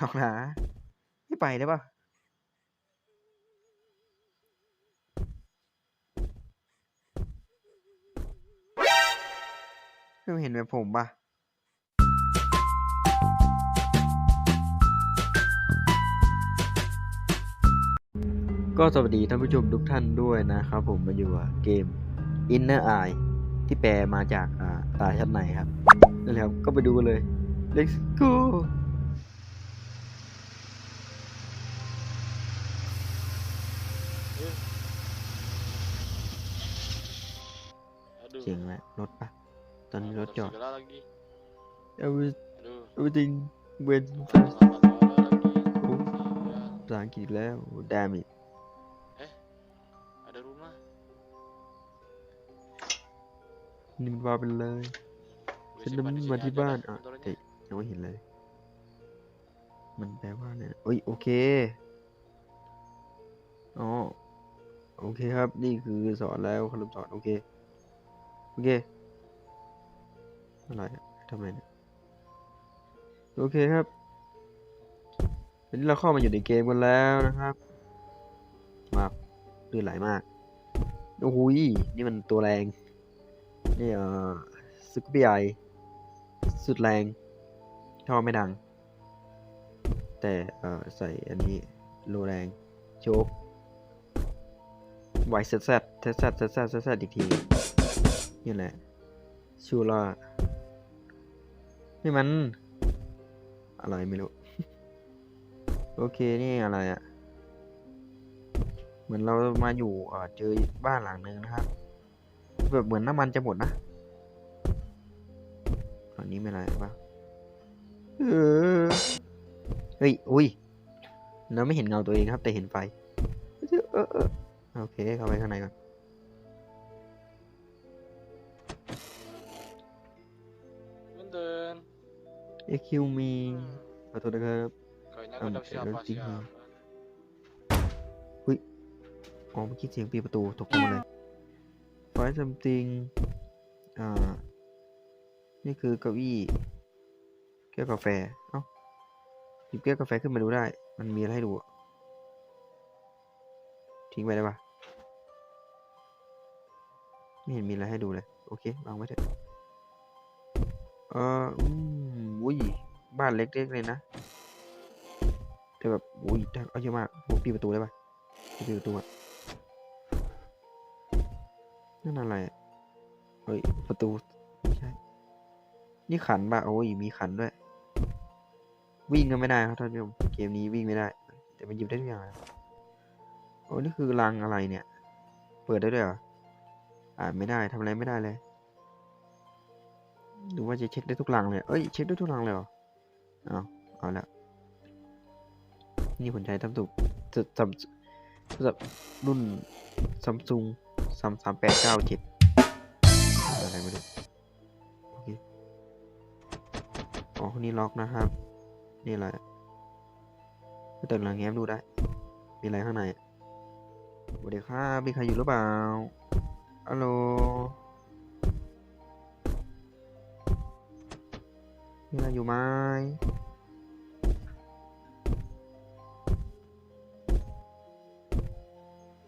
ลองนะไม่ไปได้ปะไม่เห็นแบบผมปะก็สวัสดีท่านผู้ชมทุกท่านด้วยนะครับผมมาอยู่กับเกม Inner Eye ที่แปลมาจากอ่าตาชั้นในครับนั่นแหละครับ ก็ไปดูกันเลย Let's go รถปะตอนนี้รถจอด segala lagi Every aduh everything went salah salah lagi Oh. Sial. ภาษาอังกฤษแล้ว damn it ada rumah นี่มันว่าไปเลย Gue ฉัน simpan นั้น di มา sini ที่ aja บ้าน dah อะ motornya. เอ้ยยังไม่เห็นเลย มันแปลว่าเนี่ยเอ้ย โอเค อ๋อ โอเคครับ นี่คือสอนแล้วคำสอน โอเค โอเคอะไรทำไรเนี่ยโอเคครับวันนี้เราเข้ามาอยู่ในเกมกันแล้วนะครับ มาลื่นไหลมากโอ้โหยนี่มันตัวแรงนี่เอ่อสกูปี้ไอสุดแรงท่อไม่ดัง แต่เอ่อใส่อันนี้โลแรงโชคไวเซตแซดเซตแซดเซตเซตอีกที นี่แหละ ชูล่านี่มัน อะไรไม่รู้ โอเค นี่อะไรอะ่ะ เหมือนเรามาอยู่เจอบ้านหลังหนึ่งนะครับ แบบเหมือนน้ำมันจะหมดนะอันนี้ไม่ไรปะเออเฮ้ย อุ้ย เราไม่เห็นเงาตัวเองครับ แต่เห็นไฟโอเค เข้าไปข้างในก่อน เอ็กคิวมี Hmm, ขอโทษนะครับ Kayaknya Um, ada eh, siapa nanti, siapa. อ๋อเมื่อกี้เสียงปีประตูตกใจหมดเลยไฟซัมติงอ่า นี่คือเก้าอี้แก้วกาแฟ เอ้าหยิบแก้วกาแฟขึ้นมาดูได้ มันมีอะไรให้ดูอะทิ้งไว้ได้ปะไม่เห็นมีอะไรให้ดูเลย โอเควางไว้เถอะ เออ อุ้ยบ้านเล็กๆเลยนะแต่แบบอุ้ยได้เอาเยอะมากผมปิดประตูได้ปะปิดประตูอะนั่นอะไรอะเฮ้ยประตูใช่นี่ขันปะโอ้ยมีขันด้วย วิ่งก็ไม่ได้ครับท่านผู้ชมเกมนี้วิ่งไม่ได้ แต่มันหยิบได้ทุกอย่างโอ้นี่คือรังอะไรเนี่ย เปิดได้ด้วยเหรออ่านไม่ได้ทำอะไรไม่ได้เลย หรือว่าจะเช็คได้ทุกรังเลย เอ้ย เช็คได้ทุกรังเลยเหรอเอาเอาละนี่ผมใช้ซัมซุงซัมซัมรุ่นซัมซุงสามสามแปดเก้าเจ็ดอะไรไม่รู้โอเคอ๋อคนนี้ล็อกนะครับ นี่อะไรก็เติมหลังแง้มดูได้ มีอะไรข้างในอะสวัสดีครับมีใครอยู่หรือเปล่าฮัลโหล มีใครอยู่ไหม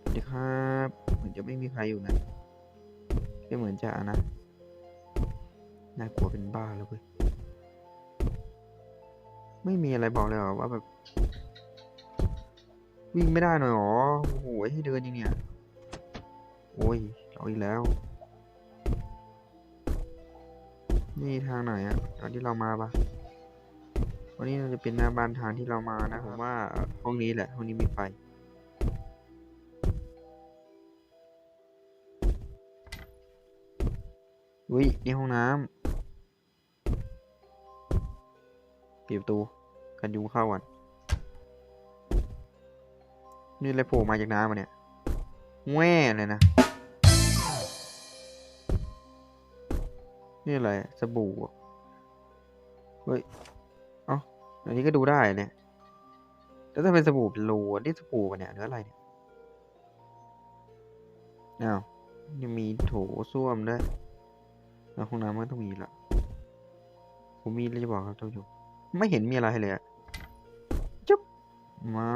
สวัสดีครับเหมือนจะไม่มีใครอยู่นะก็เหมือนจะนะ น่ากลัวเป็นบ้าแล้วเว้ย ไม่มีอะไรบอกเลยเหรอว่าแบบ วิ่งไม่ได้หน่อยหรอ โอ้โหให้เดินยังเนี่ย โอ้ย เอาอีกแล้ว นี่ทางไหนอะทางที่เรามาปะวันนี้น่าจะเป็นหน้าบ้านทางที่เรามานะผมว่าห้องนี้แหละห้องนี้มีไฟอุ้ยนี่ห้องน้ำปิดประตูกันยุงเข้าก่อนนี่อะไรโผล่มาจากน้ำมาเนี่ยแว่เลยนะ นี่อะไรสบู่เฮ้ยเอ้าอันนี้ก็ดูได้เนี่ยแล้วถ้าเป็นสบู่เป็นโลอะนี่สบู่เนี่ยหรืออะไรเนี่ยอ้าวยังมีโถส้วมด้วยแล้วห้องน้ำมันต้องมีละผมมีอะไรจะบอกครับท่านผู้ชมไม่เห็นมีอะไรเลยอะมา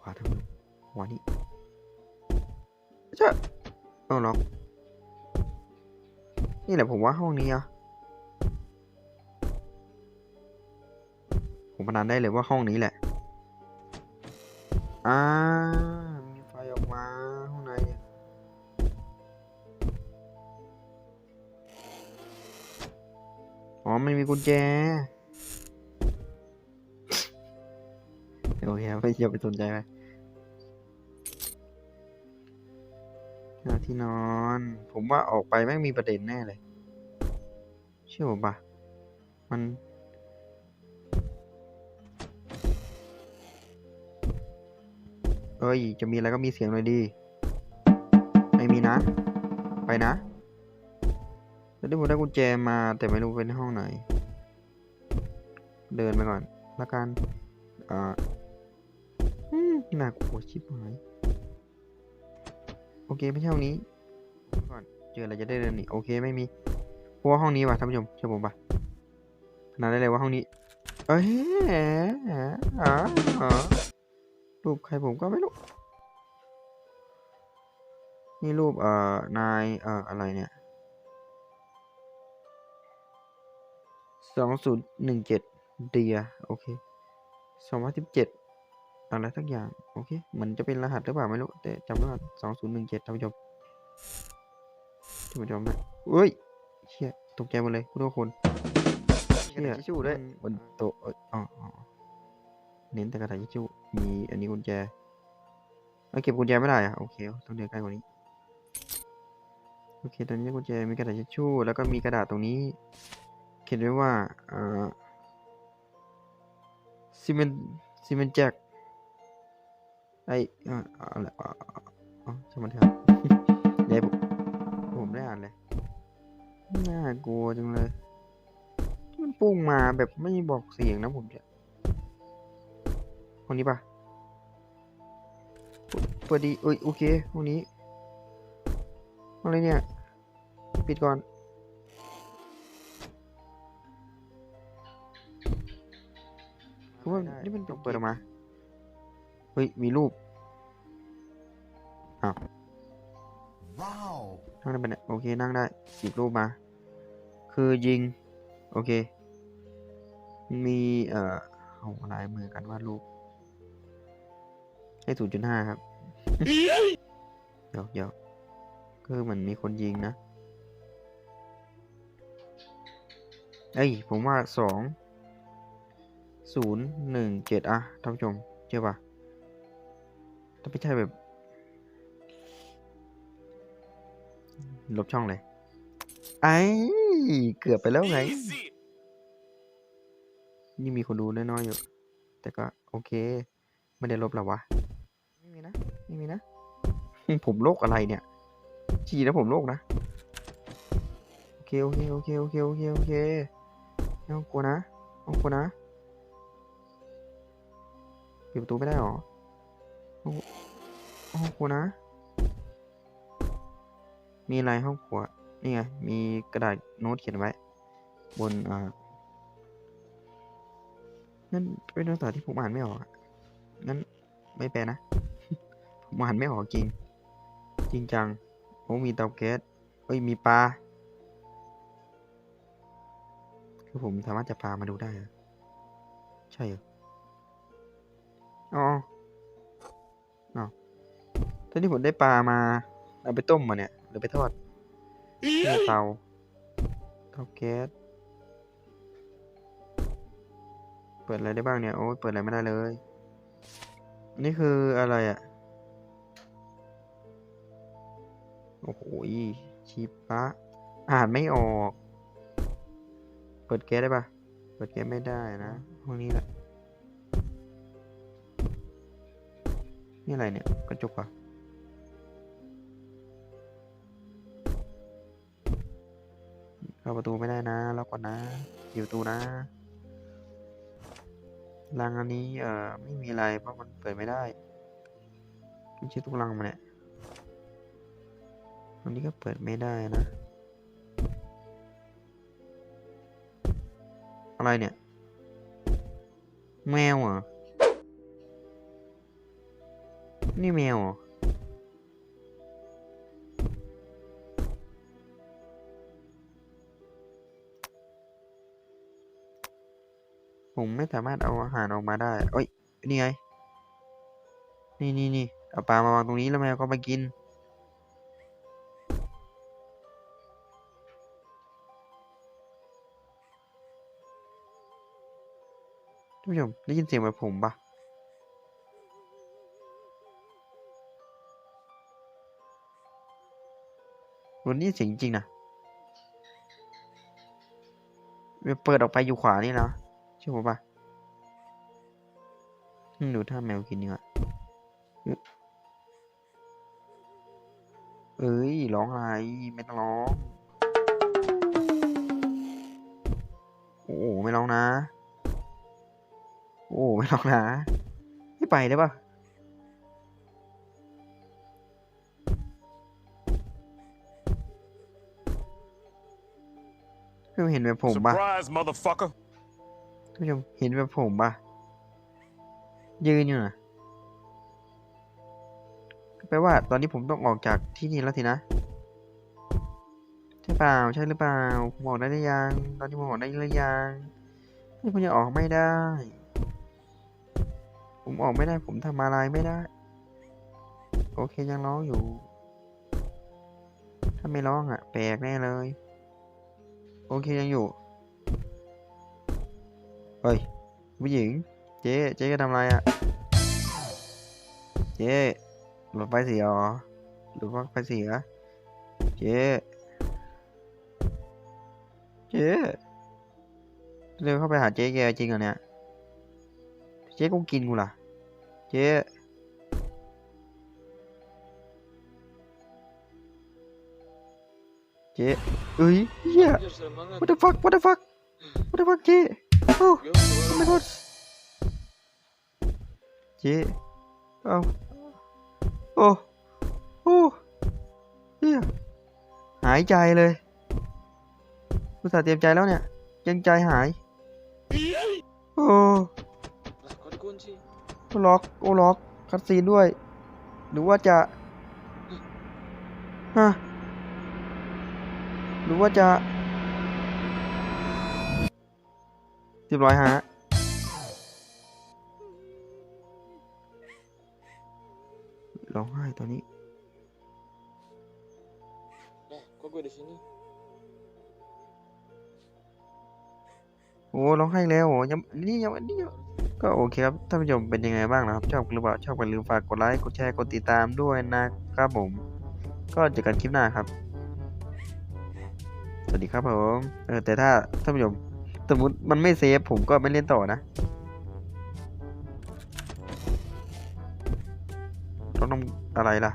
ขวาทางนู้นขวานี้ ล็อก นี่แหละผมว่าห้องนี้อะผมพนันได้เลยว่าห้องนี้แหละ อ่า มีไฟออกมาข้างในเนี่ยอ๋อ มันมีกุญแจโอเคครับไม่อย่าไปสนใจไป หาที่นอน ผมว่าออกไปแม่งมีประเด็นแน่เลย เชื่อผมปะมันเอ้ย จะมีอะไรก็มีเสียงหน่อยดี ไม่มีนะ ไปนะ แล้วที่ผมได้กุญแจมา แต่ไม่รู้เป็นห้องไหน เดินไปก่อน ละกัน อ่าน่ากลัวชิบหาย โอเคไม่ใช่ห้องนี้ก่อนเจออะไรจะได้เดินนี่โอเคไม่มีเพราะว่าห้องนี้ว่ะท่านผู้ชมเชื่อผมปะนาดได้เลยว่าห้องนี้ เอ้ยอ๋ออ๋อรูปใครผมก็ไม่รู้ นี่รูปเอ่อนายเอ่ออะไรเนี่ยสองศูนย์หนึ่งเจ็ดเดียโอเคสองพันสิบเจ็ด อะไรสักอย่าง โอเค เหมือนจะเป็นรหัสหรือเปล่าไม่รู้ แต่จำได้ว่าสองศูนย์หนึ่งเจ็ดท่านผู้ชมท่านผู้ชมนะเฮ้ยเชี่ยตกใจหมดเลยทุกคนเชี่ยทิชชู่ด้วยบนโต๊ะเอ้ยอ๋ออ๋อเน้นแต่กระดาษทิชชู่มีอันนี้กุญแจเอาเก็บกุญแจไม่ได้อะโอเค ต้องเดินใกล้กว่านี้ โอเค ตอนนี้กุญแจมีกระดาษทิชชู่ แล้วก็มีกระดาษตรงนี้ เขียนไว้ว่าเอ่อซีเมนซีเมนแจ็ค ไอเอ่ออะไรอ๋ออ๋อช่างมันเถอะเดี๋ยวผมผมได้อ่านเลย น่ากลัวจังเลยที่มันปุ้งมาแบบไม่บอกเสียงนะผมจะห้องนี้ปะเปิดเปิดดีเอ้ยโอเคห้องนี้ห้องอะไรเนี่ย ปิดก่อน คือว่านี่มันเปิดออกมาเฮ้ย มีรูป Wow. นั่งได้ปะเนี่ยโอเค นั่งได้หยิบรูปมา คือยิง โอเค มีเอ่อเอาลายมือกันวาดรูป ให้ศูนย์จุดห้าครับ เดี๋ยวเดี๋ยวคือเหมือนมีคนยิงนะ เอ้ย ผมว่าสองศูนย์หนึ่งเจ็ดอะท่านผู้ชม เชื่อปะ ถ้าไม่ใช่แบบ ลบช่องเลย ไอ้เกือบไปแล้วไง นี่มีคนดูน้อยๆอยู่ แต่ก็โอเค ไม่ได้ลบหรอวะ ไม่มีนะ ไม่มีนะ ผมโรคอะไรเนี่ยฉี่แล้วผมโรคนะ โอเค โอเค โอเค โอเค โอเค โอเคไม่ต้องกลัวนะไม่ต้องกลัวนะ ปิดประตูไม่ได้หรอ โอ้อ้กลัวนะ มีอะไรห้องครัว นี่ไง มีกระดาษโน้ตเขียนไว้ บนอ่านั่นเป็นภาษาที่ผมอ่านไม่ออกงั้นไม่แปลนะ ผมอ่านไม่ออกจริง จริงจังโอ้มีเตาแก๊สเอ้ย มีปลา คือผมสามารถจะปลามาดูได้ ใช่เหรอ อ๋อ อ๋อตอนนี้ผมได้ปลามา เอาไปต้มมาเนี่ย หรือไปทอดในเตา เตาแก๊ส เปิดอะไรได้บ้างเนี่ย โอ้ยเปิดอะไรไม่ได้เลย นี่คืออะไรอะ่ะ โอ้โหชิปะอ่านไม่ออก เปิดแก๊สได้ปะเปิดแก๊สไม่ได้นะห้องนี้แหละ นี่อะไรเนี่ย กระจกอะเข้าประตูไม่ได้นะล็อกก่อนนะอยู่ประตูนะรังอันนี้เอ่อไม่มีอะไรเพราะมันเปิดไม่ได้ไม่ใช่ทุกรังมันเนี่ยอันนี้ก็เปิดไม่ได้นะ อะไรเนี่ย แมวเห นี่แมวผมไม่สามารถเอาอาหารออกมาได้เอ้ย นี่ไง นี่นี่นี่เอาปลามาวางตรงนี้แล้วแมวก็มากินท่านผู้ชมได้ยินเสียงแบบผมปะ วันนี้เสียงจริงนะเปิดออกไปอยู่ขวานี่นะใช่ผมปะดูท่าแมวกินนี่อะอึ๊ะเอ้ยร้องอะไรไม่ต้องร้อง โอ้ไม่ร้องนะ โอ้ไม่ร้องนะ ไม่ไปได้ปะ ผู้ชมเห็นแบบผมปะ Surprise, motherfucker. ท่านผู้ชมเห็นแบบผมปะยืนอยู่นะก็แปลว่าตอนนี้ผมต้องออกจากที่นี่แล้วสินะใช่เปล่าใช่หรือเปล่าผมออกได้หรือยังตอนนี้ผมออกได้หรือยังนี่ผมยังออกไม่ได้ ผมออกไม่ได้ผมทำอะไรไม่ได้ โอเคยังร้องอยู่ ถ้าไม่ร้องอะ แปลกแน่เลย โอเคยังอยู่ เฮ้ยผู้หญิง เจ๊เจ๊ก็ทำอะไรอะ เจ๊รถไฟเสียหรอหรือว่าไฟเสีย เจ๊เจ๊เร็วเข้าไปหาเจ๊แกจริงเหรอเนี่ย เจ๊ก็กินกูล่ะ เจ๊ เจ๊เอ้ยเหี้ย what the fuck what the fuck what the fuck เจ๊โอ้ my god เจ๊เอาโอ้โอ้เฮียหายใจเลยอุตส่าเตรียมใจแล้วเนี่ยยังใจหายโอ้โอ้ล็อกโอ้ล็อกคัดซีนด้วย หรือว่าจะฮะ รือว่าจะเรียบร้อยฮะร้องไห้ตอนนี้ Eh, kok gue di sini? โอ้ร้องไห้แล้วโอ้ยังนี่ยังนี่ยังก็โอเคครับท่านผู้ชมเป็นยังไงบ้างนะครับ ชอบหรือเปล่าชอบกันลืมฝากกดไลค์กดแชร์กดติดตามด้วยนะครับผม ก็เจอกันคลิปหน้าครับ สวัสดีครับผมเออแต่ถ้าท่านผู้ชมสมมติมันไม่เซฟผมก็ไม่เล่นต่อนะต้องทำอะไรล่ะ